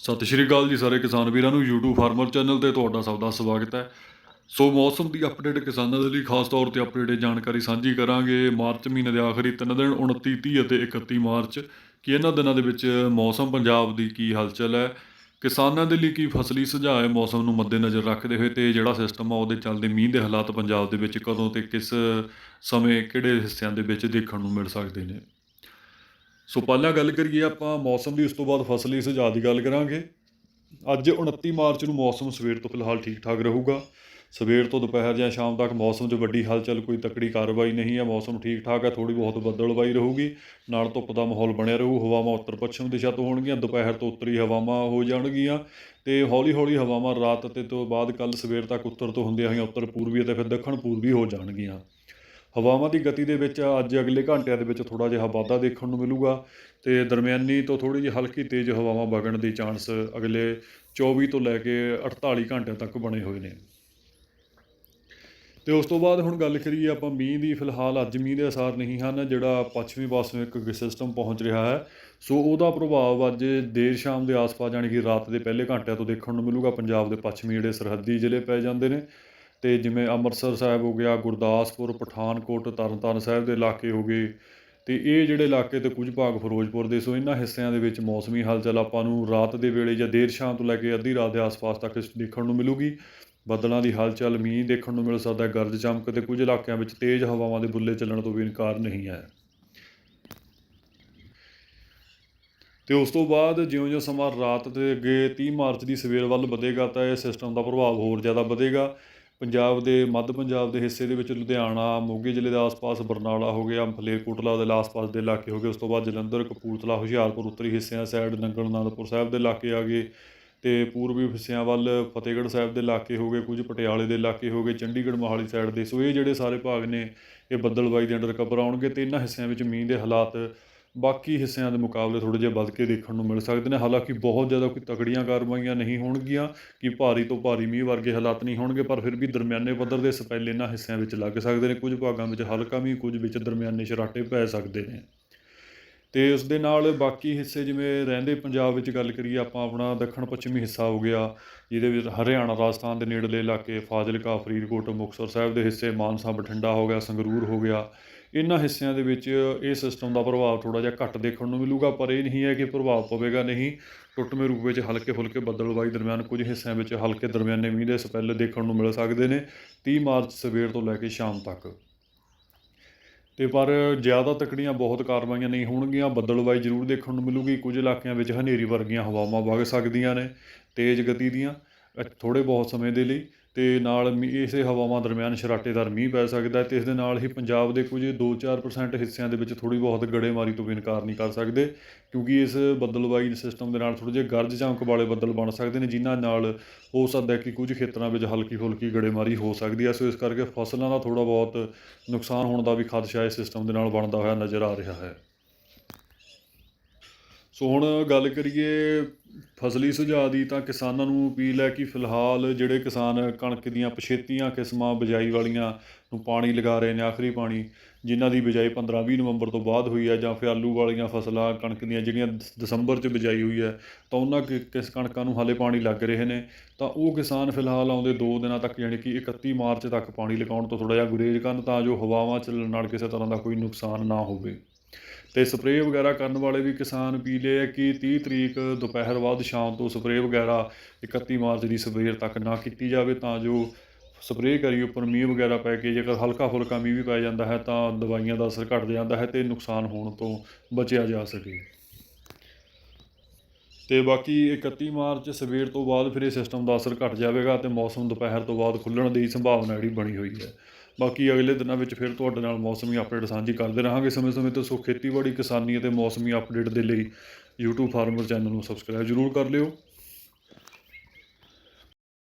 ਸਤਿ ਸ਼੍ਰੀ ਅਕਾਲ ਜੀ ਸਾਰੇ ਕਿਸਾਨ ਵੀਰਾਂ ਨੂੰ, YouTube ਫਾਰਮਰ ਚੈਨਲ ਤੇ ਤੁਹਾਡਾ ਸਭ ਦਾ ਸਵਾਗਤ ਹੈ। ਸੋ ਮੌਸਮ ਦੀ ਅਪਡੇਟ ਕਿਸਾਨਾਂ ਦੇ ਲਈ ਖਾਸ ਤੌਰ ਤੇ ਅਪਡੇਟ ਜਾਣਕਾਰੀ ਸਾਂਝੀ ਕਰਾਂਗੇ। ਮਾਰਚ ਮਹੀਨੇ ਦੇ ਆਖਰੀ ਤਿੰਨ ਦਿਨ 29 30 ਅਤੇ 31 ਮਾਰਚ, ਕਿ ਇਹਨਾਂ ਦਿਨਾਂ ਦੇ ਵਿੱਚ ਮੌਸਮ ਪੰਜਾਬ ਦੀ ਕੀ ਹਲਚਲ ਹੈ, ਕਿਸਾਨਾਂ ਦੇ ਲਈ ਕੀ ਫਸਲੀ ਸੁਝਾਅ ਹੈ ਮੌਸਮ ਨੂੰ ਮੱਦੇਨਜ਼ਰ ਰੱਖਦੇ ਹੋਏ ਤੇ ਜਿਹੜਾ ਸਿਸਟਮ ਆ ਉਹਦੇ ਚੱਲਦੇ ਮੀਂਹ ਦੇ ਹਾਲਾਤ ਪੰਜਾਬ ਦੇ ਵਿੱਚ ਕਦੋਂ ਤੇ ਕਿਸ ਸਮੇਂ ਕਿਹੜੇ ਹਿੱਸਿਆਂ ਦੇ ਵਿੱਚ ਦੇਖਣ ਨੂੰ ਮਿਲ ਸਕਦੇ ਨੇ। ਸੋ ਪਹਿਲਾਂ ਗੱਲ ਕਰੀਏ ਆਪਾਂ ਮੌਸਮ ਦੀ, ਉਸ ਤੋਂ ਬਾਅਦ ਫਸਲੀ ਸੁਝਾਅ ਦੀ ਗੱਲ ਕਰਾਂਗੇ। ਅੱਜ 29 ਮਾਰਚ ਨੂੰ ਮੌਸਮ ਸਵੇਰ ਤੋਂ ਫਿਲਹਾਲ ਠੀਕ ਠਾਕ ਰਹੂਗਾ। ਸਵੇਰ ਤੋਂ ਦੁਪਹਿਰ ਜਾਂ ਸ਼ਾਮ ਤੱਕ ਮੌਸਮ 'ਚ ਵੱਡੀ ਹਲਚਲ, ਕੋਈ ਤਕੜੀ ਕਾਰਵਾਈ ਨਹੀਂ ਹੈ। ਮੌਸਮ ਠੀਕ ਠਾਕ ਹੈ ਥੋੜੀ ਬਹੁਤ ਬੱਦਲਵਾਈ ਰਹੂਗੀ। ਨਾਲ ਧੁੱਪ ਦਾ ਮਾਹੌਲ ਬਣਿਆ ਰਹੂ, ਹਵਾਵਾਂ ਉੱਤਰ ਪੱਛਮ ਦਿਸ਼ਾ ਤੋਂ ਹੋਣਗੀਆਂ, ਦੁਪਹਿਰ ਤੋਂ ਉੱਤਰੀ ਹਵਾਵਾਂ ਹੋ ਜਾਣਗੀਆਂ। ਤੇ ਹੌਲੀ ਹੌਲੀ ਹਵਾਵਾਂ ਰਾਤ ਤੇ ਤੋਂ ਬਾਅਦ ਕੱਲ ਸਵੇਰ ਤੱਕ ਉੱਤਰ ਤੋਂ ਹੁੰਦੀਆਂ ਹੋਈਆਂ ਉੱਤਰ ਪੂਰਬੀ ਅਤੇ ਫਿਰ ਦੱਖਣ ਪੂਰਬੀ ਹੋ ਜਾਣਗੀਆਂ। ਹਵਾਵਾਂ ਦੀ ਗਤੀ ਦੇ ਵਿੱਚ ਅੱਜ ਅਗਲੇ ਘੰਟਿਆਂ ਦੇ ਵਿੱਚ ਥੋੜਾ ਜਿਹਾ ਵਾਧਾ ਦੇਖਣ ਨੂੰ ਮਿਲੂਗਾ ਤੇ ਦਰਮਿਆਨੀ ਤੋਂ ਥੋੜੀ ਜਿਹੀ ਹਲਕੀ ਤੇਜ਼ ਹਵਾਵਾਂ ਵਗਣ ਦੇ ਚਾਂਸ ਅਗਲੇ 24 ਤੋਂ ਲੈ ਕੇ 48 ਘੰਟਿਆਂ ਤੱਕ ਬਣੇ ਹੋਏ ਨੇ। ਤੇ ਉਸ ਤੋਂ ਬਾਅਦ ਹੁਣ ਗੱਲ ਕਰੀਏ ਆਪਾਂ ਮੀਂਹ ਦੀ, ਫਿਲਹਾਲ ਅੱਜ ਮੀਂਹ ਦੇ ਅਸਾਰ ਨਹੀਂ ਹਨ, ਜਿਹੜਾ ਪੱਛਮੀ ਪਾਸੋਂ ਇੱਕ ਸਿਸਟਮ ਪਹੁੰਚ ਰਿਹਾ ਹੈ। ਸੋ ਉਹਦਾ ਪ੍ਰਭਾਵ ਅੱਜ ਦੇਰ ਸ਼ਾਮ ਦੇ ਆਸ-ਪਾਸ ਜਾਣੀ ਕਿ ਰਾਤ ਦੇ ਪਹਿਲੇ ਘੰਟਿਆਂ ਤੋਂ ਦੇਖਣ ਨੂੰ ਮਿਲੂਗਾ। ਪੰਜਾਬ ਦੇ ਪੱਛਮੀ ਜਿਹੜੇ ਸਰਹੱਦੀ ਜ਼ਿਲ੍ਹੇ ਪੈ ਜਾਂਦੇ ਨੇ। ਅਤੇ ਜਿਵੇਂ ਅੰਮ੍ਰਿਤਸਰ ਸਾਹਿਬ ਹੋ ਗਿਆ, ਗੁਰਦਾਸਪੁਰ, ਪਠਾਨਕੋਟ, ਤਰਨਤਾਰਨ ਸਾਹਿਬ ਦੇ ਇਲਾਕੇ ਹੋ ਗਏ ਅਤੇ ਇਹ ਜਿਹੜੇ ਇਲਾਕੇ ਤੇ ਕੁਝ ਭਾਗ ਫਿਰੋਜ਼ਪੁਰ ਦੇ, ਸੋ ਇਹਨਾਂ ਹਿੱਸਿਆਂ ਦੇ ਵਿੱਚ ਮੌਸਮੀ ਹਲਚਲ ਆਪਾਂ ਨੂੰ ਰਾਤ ਦੇ ਵੇਲੇ ਜਾਂ ਦੇਰ ਸ਼ਾਮ ਤੋਂ ਲੈ ਕੇ ਅੱਧੀ ਰਾਤ ਦੇ ਆਸ-ਪਾਸ ਤੱਕ ਦੇਖਣ ਨੂੰ ਮਿਲੂਗੀ। ਬੱਦਲਾਂ ਦੀ ਹਲਚਲ, ਮੀਂਹ ਦੇਖਣ ਨੂੰ ਮਿਲ ਸਕਦਾ ਹੈ, ਗਰਜ ਚਮਕ ਤੇ ਕੁਝ ਇਲਾਕਿਆਂ ਵਿੱਚ ਤੇਜ਼ ਹਵਾਵਾਂ ਦੇ ਬੁੱਲੇ ਚੱਲਣ ਤੋਂ ਵੀ ਇਨਕਾਰ ਨਹੀਂ ਹੈ। ਤੇ ਉਸ ਤੋਂ ਬਾਅਦ ਜਿਉਂ-ਜਿਉਂ ਸਮਾਂ ਰਾਤ ਦੇ ਅੱਗੇ 30 ਮਾਰਚ ਦੀ ਸਵੇਰ ਵੱਲ ਵਧੇਗਾ ਤਾਂ ਇਹ ਸਿਸਟਮ ਦਾ ਪ੍ਰਭਾਵ ਹੋਰ ਜ਼ਿਆਦਾ ਵਧੇਗਾ। ਪੰਜਾਬ ਦੇ, ਮੱਧ ਪੰਜਾਬ ਦੇ ਹਿੱਸੇ ਦੇ ਵਿੱਚ ਲੁਧਿਆਣਾ, ਮੋਗੇ ਜ਼ਿਲ੍ਹੇ ਦੇ ਆਸ-ਪਾਸ, ਬਰਨਾਲਾ ਹੋ ਗਿਆ ਮਲੇਰਕੋਟਲਾ ਦੇ ਆਸ-ਪਾਸ ਦੇ ਇਲਾਕੇ ਹੋ ਗਏ। ਉਸ ਤੋਂ ਬਾਅਦ ਜਲੰਧਰ, ਕਪੂਰਥਲਾ, ਹੁਸ਼ਿਆਰਪੁਰ, ਉੱਤਰੀ ਹਿੱਸਿਆਂ ਸਾਈਡ ਨੰਗਲ ਅਨੰਦਪੁਰ ਸਾਹਿਬ ਦੇ ਇਲਾਕੇ ਆ ਗਏ ਤੇ ਪੂਰਬੀ ਹਿੱਸਿਆਂ ਵੱਲ ਫਤਿਹਗੜ੍ਹ ਸਾਹਿਬ ਦੇ ਇਲਾਕੇ ਹੋ ਗਏ, ਕੁਝ ਪਟਿਆਲੇ ਦੇ ਇਲਾਕੇ ਹੋ ਗਏ, ਚੰਡੀਗੜ੍ਹ ਮੋਹਾਲੀ ਸਾਈਡ ਦੇ। ਸੋ ਇਹ ਜਿਹੜੇ ਸਾਰੇ ਭਾਗ ਨੇ, ਇਹ ਬੱਦਲਬਾਈ ਦੇ ਅੰਡਰ ਕਵਰ ਆਉਣਗੇ ਤੇ ਇਹਨਾਂ ਹਿੱਸਿਆਂ ਵਿੱਚ ਮੀਂਹ ਦੇ ਹਾਲਾਤ ਬਾਕੀ ਹਿੱਸਿਆਂ ਦੇ ਮੁਕਾਬਲੇ ਥੋੜ੍ਹੇ ਜਿਹੇ ਵੱਧ ਕੇ ਦੇਖਣ ਨੂੰ ਮਿਲ ਸਕਦੇ ਨੇ। ਹਾਲਾਂਕਿ ਬਹੁਤ ਜ਼ਿਆਦਾ ਕੋਈ ਤਕੜੀਆਂ ਕਾਰਵਾਈਆਂ ਨਹੀਂ ਹੋਣਗੀਆਂ, ਕਿ ਭਾਰੀ ਤੋਂ ਭਾਰੀ ਮੀਂਹ ਵਰਗੇ ਹਾਲਾਤ ਨਹੀਂ ਹੋਣਗੇ, ਪਰ ਫਿਰ ਵੀ ਦਰਮਿਆਨੇ ਪੱਧਰ ਦੇ ਸਪੈਲੇ ਇਹਨਾਂ ਹਿੱਸਿਆਂ ਵਿੱਚ ਲੱਗ ਸਕਦੇ ਨੇ। ਕੁਝ ਭਾਗਾਂ ਵਿੱਚ ਹਲਕਾ ਮੀਂਹ, ਕੁਝ ਵਿੱਚ ਦਰਮਿਆਨੇ ਸ਼ਰਾਟੇ ਪੈ ਸਕਦੇ ਨੇ। ਤੇ ਉਸ ਦੇ ਨਾਲ ਬਾਕੀ ਹਿੱਸੇ ਜਿਵੇਂ ਰਹਿੰਦੇ ਪੰਜਾਬ ਵਿੱਚ ਗੱਲ ਕਰੀਏ, ਆਪਾਂ ਆਪਣਾ ਦੱਖਣ ਪੱਛਮੀ ਹਿੱਸਾ ਹੋ ਗਿਆ, ਜਿਹਦੇ ਵਿੱਚ ਹਰਿਆਣਾ, ਰਾਜਸਥਾਨ ਦੇ ਨੇੜਲੇ ਇਲਾਕੇ, ਫਾਜ਼ਿਲਕਾ, ਫਰੀਦਕੋਟ, ਮੁਕਤਸਰ ਸਾਹਿਬ ਦੇ ਹਿੱਸੇ, ਮਾਨਸਾ, ਬਠਿੰਡਾ ਹੋ ਗਿਆ, ਸੰਗਰੂਰ ਹੋ ਗਿਆ। ਇਹਨਾਂ ਹਿੱਸਿਆਂ ਦੇ ਵਿੱਚ ਇਹ ਸਿਸਟਮ ਦਾ ਪ੍ਰਭਾਵ ਥੋੜਾ ਜਿਹਾ ਘੱਟ ਦੇਖਣ ਨੂੰ ਮਿਲੂਗਾ, ਪਰ ਇਹ ਨਹੀਂ ਹੈ ਕਿ ਪ੍ਰਭਾਵ ਪਵੇਗਾ ਨਹੀਂ। ਟੁੱਟਵੇਂ ਰੂਪ ਵਿੱਚ ਹਲਕੇ ਫੁਲਕੇ ਬੱਦਲਬਾਈ ਦਰਮਿਆਨ ਕੁਝ ਹਿੱਸਿਆਂ ਵਿੱਚ ਹਲਕੇ ਦਰਮਿਆਨੇ ਮੀਂਹ ਦੇ ਸਪੈਲੇ ਦੇਖਣ ਨੂੰ ਮਿਲ ਸਕਦੇ ਨੇ 30 ਮਾਰਚ ਸਵੇਰ ਤੋਂ ਲੈ ਕੇ ਸ਼ਾਮ ਤੱਕ। ਤੇ ਪਰ ਜ਼ਿਆਦਾ ਤਕੜੀਆਂ ਬਹੁਤ ਕਾਰਵਾਈਆਂ ਨਹੀਂ ਹੋਣਗੀਆਂ ਬੱਦਲਬਾਈ ਜ਼ਰੂਰ ਦੇਖਣ ਨੂੰ ਮਿਲੂਗੀ। ਕੁਝ ਇਲਾਕਿਆਂ ਵਿੱਚ ਹਨੇਰੀ ਵਰਗੀਆਂ ਹਵਾਵਾਂ ਵਗ ਸਕਦੀਆਂ ਨੇ ਤੇਜ਼ ਗਤੀ ਦੀਆਂ ਥੋੜੇ ਬਹੁਤ ਸਮੇਂ ਦੇ ਲਈ। ਅਤੇ ਨਾਲ ਮੀ, ਇਸੇ ਹਵਾਵਾਂ ਦਰਮਿਆਨ ਸ਼ਰਾਟੇਦਾਰ ਮੀਂਹ ਪੈ ਸਕਦਾ ਅਤੇ ਇਸ ਦੇ ਨਾਲ ਹੀ ਪੰਜਾਬ ਦੇ ਕੁਝ 2-4% ਹਿੱਸਿਆਂ ਦੇ ਵਿੱਚ ਥੋੜੀ ਬਹੁਤ ਗੜੇਮਾਰੀ ਤੋਂ ਵੀ ਇਨਕਾਰ ਨਹੀਂ ਕਰ ਸਕਦੇ, ਕਿਉਂਕਿ ਇਸ ਬੱਦਲਬਾਈ ਸਿਸਟਮ ਦੇ ਨਾਲ ਥੋੜੇ ਜਿਹੇ ਗਰਜ ਚਮਕ ਵਾਲੇ ਬੱਦਲ ਬਣ ਸਕਦੇ ਨੇ, ਜਿਨ੍ਹਾਂ ਨਾਲ ਹੋ ਸਕਦਾ ਕਿ ਕੁਝ ਖੇਤਰਾਂ ਵਿੱਚ ਹਲਕੀ ਫੁਲਕੀ ਗੜੇਮਾਰੀ ਹੋ ਸਕਦੀ ਹੈ। ਸੋ ਇਸ ਕਰਕੇ ਫਸਲਾਂ ਦਾ ਥੋੜਾ ਬਹੁਤ ਨੁਕਸਾਨ ਹੋਣ ਦਾ ਵੀ ਖਦਸ਼ਾ ਇਸ ਸਿਸਟਮ ਦੇ ਨਾਲ ਬਣਦਾ ਹੋਇਆ ਨਜ਼ਰ ਆ ਰਿਹਾ ਹੈ। ਸੋ ਹੁਣ ਗੱਲ ਕਰੀਏ ਫਸਲੀ ਸੁਝਾਅ ਦੀ ਤਾਂ ਕਿਸਾਨਾਂ ਨੂੰ ਅਪੀਲ ਹੈ ਕਿ ਫਿਲਹਾਲ ਜਿਹੜੇ ਕਿਸਾਨ ਕਣਕ ਦੀਆਂ ਪਛੇਤੀਆਂ ਕਿਸਮਾਂ ਬਿਜਾਈ ਵਾਲੀਆਂ ਨੂੰ ਪਾਣੀ ਲਗਾ ਰਹੇ ਨੇ, ਆਖਰੀ ਪਾਣੀ, ਜਿਨ੍ਹਾਂ ਦੀ ਬਿਜਾਈ 15-20 ਨਵੰਬਰ ਤੋਂ ਬਾਅਦ ਹੋਈ ਹੈ ਜਾਂ ਫਿਰ ਆਲੂ ਵਾਲੀਆਂ ਫਸਲਾਂ ਕਣਕ ਦੀਆਂ ਜਿਹੜੀਆਂ ਦਸੰਬਰ 'ਚ ਬਿਜਾਈ ਹੋਈ ਹੈ, ਤਾਂ ਉਹਨਾਂ ਕਿ- ਕਿਸ ਕਣਕਾਂ ਨੂੰ ਹਾਲੇ ਪਾਣੀ ਲੱਗ ਰਹੇ ਨੇ। ਤਾਂ ਉਹ ਕਿਸਾਨ ਫਿਲਹਾਲ ਆਉਂਦੇ 2 ਦਿਨਾਂ ਤੱਕ ਯਾਨੀ ਕਿ 31 ਮਾਰਚ ਤੱਕ ਪਾਣੀ ਲਗਾਉਣ ਤੋਂ ਥੋੜਾ ਜਿਹਾ ਗੁਰੇਜ਼ ਕਰਨ ਤਾਂ ਜੋ ਹਵਾਵਾਂ ਚੱਲਣ ਨਾਲ ਕਿਸੇ ਤਰ੍ਹਾਂ ਦਾ ਕੋਈ ਨੁਕਸਾਨ ਨਾ ਹੋਵੇ। ਤੇ ਸਪਰੇਅ ਵਗੈਰਾ ਕਰਨ ਵਾਲੇ ਵੀ ਕਿਸਾਨ ਅਪੀਲ ਹੈ ਕਿ 30 ਤਰੀਕ ਦੁਪਹਿਰ ਬਾਅਦ ਸ਼ਾਮ ਤੋਂ ਸਪਰੇਅ ਵਗੈਰਾ 31 ਮਾਰਚ ਦੀ ਸਵੇਰ ਤੱਕ ਨਾ ਕੀਤੀ ਜਾਵੇ ਤਾਂ ਜੋ ਸਪਰੇਅ ਕਰੀ ਉੱਪਰ ਮੀਂਹ ਵਗੈਰਾ ਪੈ ਕੇ ਜੇਕਰ ਹਲਕਾ ਫੁਲਕਾ ਮੀਂਹ ਵੀ ਪੈ ਜਾਂਦਾ ਹੈ ਤਾਂ ਦਵਾਈਆਂ ਦਾ ਅਸਰ ਘਟ ਜਾਂਦਾ ਹੈ ਤੇ ਨੁਕਸਾਨ ਹੋਣ ਤੋਂ ਬਚਿਆ ਜਾ ਸਕੇ। ਤੇ ਬਾਕੀ 31 ਮਾਰਚ ਸਵੇਰ ਤੋਂ ਬਾਅਦ ਫਿਰ ਇਹ ਸਿਸਟਮ ਦਾ ਅਸਰ ਘਟ ਜਾਵੇਗਾ ਤੇ ਮੌਸਮ ਦੁਪਹਿਰ ਤੋਂ ਬਾਅਦ ਖੁੱਲਣ ਦੀ ਸੰਭਾਵਨਾ ਜਿਹੜੀ ਬਣੀ ਹੋਈ ਹੈ। ਬਾਕੀ ਅਗਲੇ ਦਿਨਾਂ ਵਿੱਚ ਫਿਰ ਤੁਹਾਡੇ ਨਾਲ ਮੌਸਮੀ ਅਪਡੇਟ ਸਾਂਝੀ ਕਰਦੇ ਰਹਾਂਗੇ। ਸਮੇਂ-ਸਮੇਂ ਤੇ ਸੋ ਖੇਤੀਬਾੜੀ ਕਿਸਾਨੀ ਅਤੇ ਮੌਸਮੀ ਅਪਡੇਟ ਦੇ ਲਈ YouTube ਫਾਰਮਰ ਚੈਨਲ ਨੂੰ ਸਬਸਕ੍ਰਾਈਬ ਜ਼ਰੂਰ ਕਰ ਲਿਓ।